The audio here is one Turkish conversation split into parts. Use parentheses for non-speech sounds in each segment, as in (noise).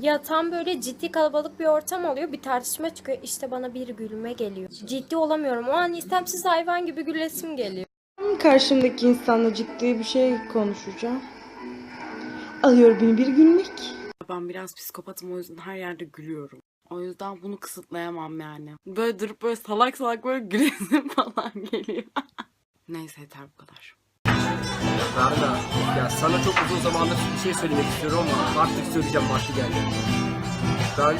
Ya tam böyle ciddi kalabalık bir ortam oluyor. Bir tartışma çıkıyor. İşte bana bir gülme geliyor. Ciddi olamıyorum. O an istemsiz hayvan gibi gülesim geliyor. Karşımdaki insanla ciddi bir şey konuşacağım. Alıyor beni bir gülmek. Ben biraz psikopatım o yüzden her yerde gülüyorum. O yüzden bunu kısıtlayamam yani. Böyle durup böyle salak salak böyle (laughs) gülesim falan geliyor. (laughs) Neyse yeter bu kadar. Berna, ya sana çok uzun zamandır bir şey söylemek istiyorum ama artık söyleyeceğim vakti geldi. Ben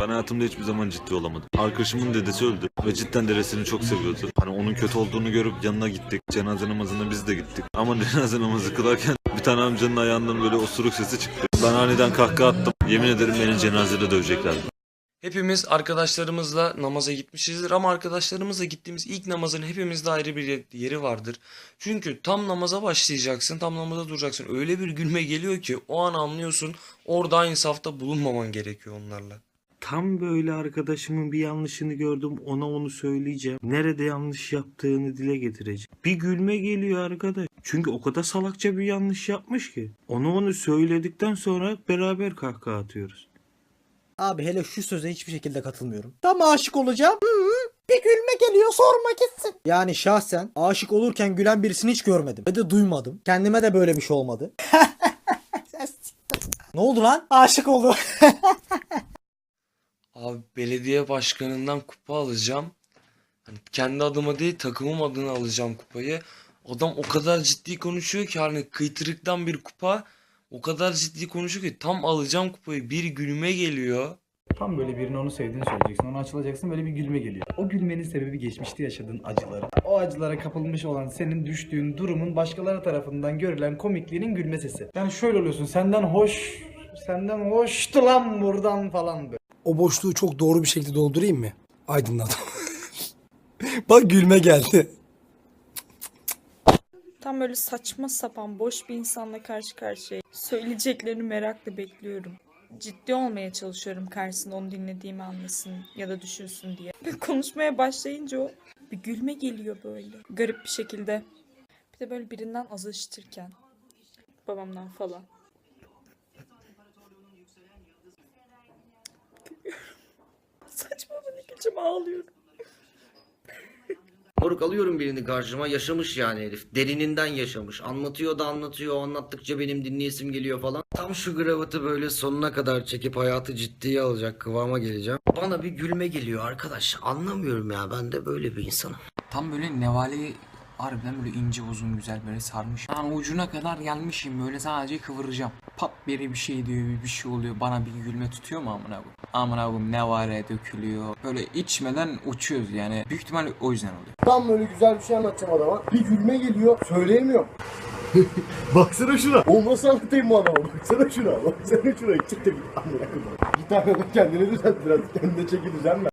Ben hayatımda hiçbir zaman ciddi olamadım. Arkadaşımın dedesi öldü ve cidden dedesini çok seviyordu. Hani onun kötü olduğunu görüp yanına gittik. Cenaze namazına biz de gittik. Ama (laughs) cenaze namazı kılarken bir tane amcanın ayağından böyle osuruk sesi çıktı. Ben aniden kahkaha attım. Yemin ederim beni cenazede döveceklerdi. Hepimiz arkadaşlarımızla namaza gitmişizdir ama arkadaşlarımızla gittiğimiz ilk namazın hepimizde ayrı bir yeri vardır. Çünkü tam namaza başlayacaksın, tam namaza duracaksın. Öyle bir gülme geliyor ki o an anlıyorsun orada aynı safta bulunmaman gerekiyor onlarla. Tam böyle arkadaşımın bir yanlışını gördüm ona onu söyleyeceğim. Nerede yanlış yaptığını dile getireceğim. Bir gülme geliyor arkadaş. Çünkü o kadar salakça bir yanlış yapmış ki. Onu onu söyledikten sonra beraber kahkaha atıyoruz. Abi hele şu söze hiçbir şekilde katılmıyorum. Tam aşık olacağım. Hı hı. Bir gülme geliyor sorma gitsin. Yani şahsen aşık olurken gülen birisini hiç görmedim. Ve de duymadım. Kendime de böyle bir şey olmadı. (laughs) ne oldu lan? Aşık oldu. (laughs) Abi belediye başkanından kupa alacağım. Hani kendi adıma değil takımım adına alacağım kupayı. Adam o kadar ciddi konuşuyor ki hani kıytırıktan bir kupa o kadar ciddi konuşuyor ki tam alacağım kupayı bir gülme geliyor. Tam böyle birine onu sevdiğini söyleyeceksin. Ona açılacaksın böyle bir gülme geliyor. O gülmenin sebebi geçmişte yaşadığın acıları. O acılara kapılmış olan senin düştüğün durumun başkaları tarafından görülen komikliğinin gülme sesi. Yani şöyle oluyorsun senden hoş, senden hoştu lan buradan falan böyle. O boşluğu çok doğru bir şekilde doldurayım mı? Aydınladım. (laughs) Bak gülme geldi. Tam böyle saçma sapan boş bir insanla karşı karşıya. Söyleyeceklerini merakla bekliyorum. Ciddi olmaya çalışıyorum karşısında onu dinlediğimi anlasın ya da düşünsün diye. Ve konuşmaya başlayınca o bir gülme geliyor böyle. Garip bir şekilde. Bir de böyle birinden azı işitirken. Babamdan falan. (laughs) Saçma ne güleceğim ağlıyorum. Moruk alıyorum birini karşıma yaşamış yani herif. Derininden yaşamış. Anlatıyor da anlatıyor. Anlattıkça benim dinleyesim geliyor falan. Tam şu gravatı böyle sonuna kadar çekip hayatı ciddiye alacak kıvama geleceğim. Bana bir gülme geliyor arkadaş. Anlamıyorum ya ben de böyle bir insanım. Tam böyle nevaleyi harbiden böyle ince uzun güzel böyle sarmış. Yani ucuna kadar gelmişim böyle sadece kıvıracağım. Pat biri bir şey diyor bir şey oluyor bana bir gülme tutuyor mu amına koyayım? Amına koyayım nevale dökülüyor. Böyle içmeden uçuyoruz yani. Büyük ihtimal o yüzden oluyor. Tam böyle güzel bir şey anlatacağım adama. Bir gülme geliyor. Söyleyemiyorum. (laughs) Baksana şuna. O nasıl anlatayım bu adama? Baksana şuna. Baksana şuna. Çık da git. Amına koyayım. Git abi kendini düzelt biraz. Kendine çeki düzenle.